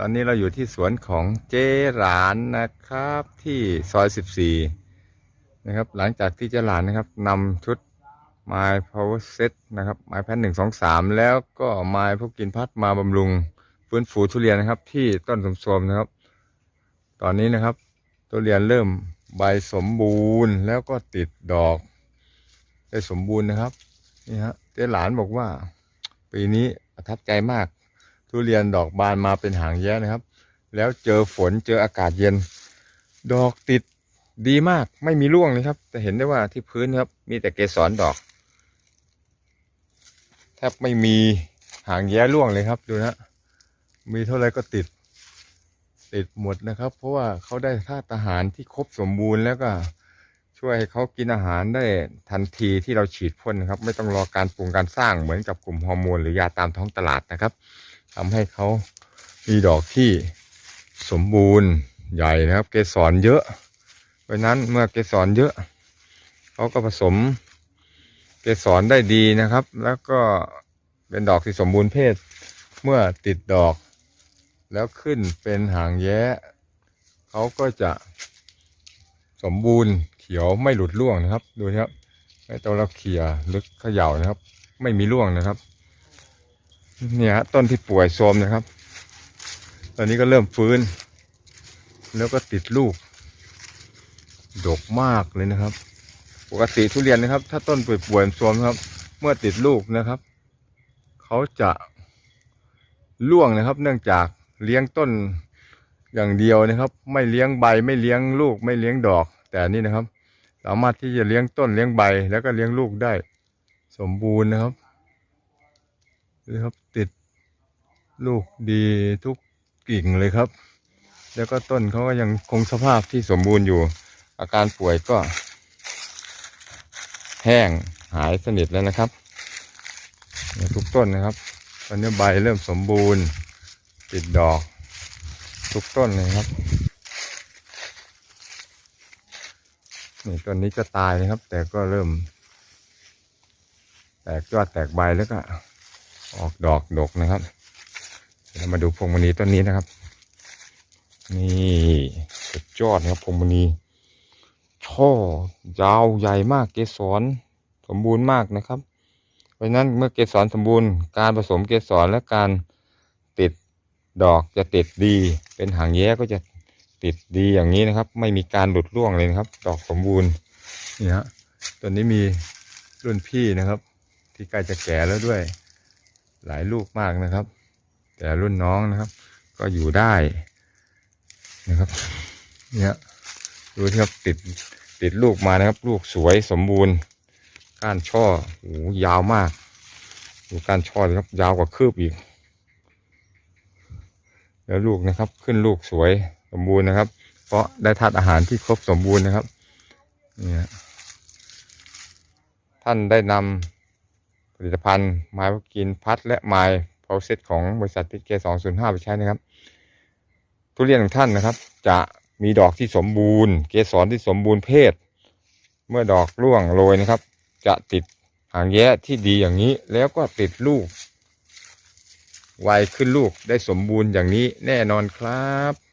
ตอนนี้เราอยู่ที่สวนของเจ๊หลานนะครับที่ซอย 14 นะครับ หลังจากที่เจ๊หลานนะครับนำชุด My Power Set นะครับไม้แพนหนึ่งสองสามแล้วก็ไม้พวกกินพัดมาบำรุงฟื้นฟูทุเรียนนะครับ ที่ต้นสมโทรมนะครับ ตอนนี้นะครับทุเรียนเริ่มใบสมบูรณ์แล้วก็ติดดอก ได้สมบูรณ์นะครับนี่ฮะเจ๊หลานบอกว่า ปีนี้ประทับใจมาก ทุเรียนดอกบานมาเป็นหางแย้นะครับ แล้วเจอฝนเจออากาศเย็น ดอกติดดีมากไม่มีร่วงเลยครับแต่เห็นได้ว่าที่พื้นครับ มีแต่เกสรดอกแทบไม่มีหางแย้ร่วงเลยครับ ดูนะ มีเท่าไรก็ติด ติดหมดนะครับ เพราะว่าเขาได้ธาตุอาหารที่ครบสมบูรณ์แล้วก็ช่วยให้เขากินอาหารได้ทันทีที่เราฉีดพ่นนะครับ ไม่ต้องรอการปรุงการสร้างเหมือนกับกลุ่มฮอร์โมนหรือยาตามท้องตลาดนะครับ ทำให้เขามีดอกที่สมบูรณ์ใหญ่นะครับ เกสรเยอะ เพราะนั้นเมื่อเกสรเยอะเขาก็ผสมเกสรได้ดีนะครับ แล้วก็เป็นดอกที่สมบูรณ์เพศ เมื่อติดดอก แล้วขึ้นเป็นหางแย้เขาก็จะสมบูรณ์เขียวไม่หลุดร่วงนะครับ ดูนะครับไม่ต้องเราเขี่ยลึกเขย่านะครับ ไม่มีร่วงนะครับ เนี่ยต้นที่ป่วยโทมนะครับ ตอนนี้ก็เริ่มฟื้น แล้วก็ติดลูก ดกมากเลยนะครับ ปกติทุเรียนนะครับ ถ้าต้นป่วยๆโทมครับ เมื่อติดลูกนะครับ เขาจะร่วงนะครับ เนื่องจากเลี้ยงต้นอย่างเดียวนะครับ ไม่เลี้ยงใบไม่เลี้ยงลูกไม่เลี้ยงดอก แต่นี่นะครับ สามารถที่จะเลี้ยงต้นเลี้ยงใบ แล้วก็เลี้ยงลูกได้ สมบูรณ์นะครับ เลยครับติดลูกดีทุกกิ่งเลยครับ แล้วก็ต้นเขาก็ยังคงสภาพที่สมบูรณ์อยู่ อาการป่วยก็ แห้งหายสนิทแล้วนะครับ ทุกต้นนะครับ ตอนนี้ใบเริ่มสมบูรณ์ ติดดอก ทุกต้นเลยครับนี่ต้นนี้จะตายนะครับ แต่ก็เริ่ม แตกยอดแตกใบแล้วก็ ออกดอกดกนะครับเดี๋ยวเรามาดูพวงมณีต้นนี้นะครับ นี่สุดยอดนะครับพวงมณีช่อยาวใหญ่มากเกสรสมบูรณ์มากนะครับ เพราะฉะนั้นเมื่อเกสรสมบูรณ์การผสมเกสรและการติดดอกจะติดดี เป็นหางแย้ก็จะติดดีอย่างนี้นะครับ ไม่มีการหลุดร่วงเลยนะครับ ดอกสมบูรณ์นี่ฮะตัวนี้มีรุ่นพี่นะครับ ที่ใกล้จะแก่แล้วด้วย หลายลูกมากนะครับ แต่รุ่นน้องนะครับ ก็อยู่ได้นะครับ เนี่ยดูที่ครับติดติดลูกมานะครับ ลูกสวยสมบูรณ์ ก้านช่อโอ้โหยาวมากดูก้านช่อเลยครับยาวกว่าคืบอีก แล้วลูกนะครับ ขึ้นลูกสวยสมบูรณ์นะครับ เพราะได้ธาตุอาหารที่ครบสมบูรณ์นะครับเนี่ยท่านได้นำ ผลิตภัณฑ์ไม้พวกกินพัดและไม้พาวเซตของบริษัทติเกสองศูนย์ห้าไปใช้นะครับ ทุเรียนของท่านนะครับ จะมีดอกที่สมบูรณ์ เกสรที่สมบูรณ์เพศ เมื่อดอกร่วงโรยนะครับ จะติดหางแย้ที่ดีอย่างนี้ แล้วก็ติดลูกไวขึ้นลูกได้สมบูรณ์อย่างนี้แน่นอนครับ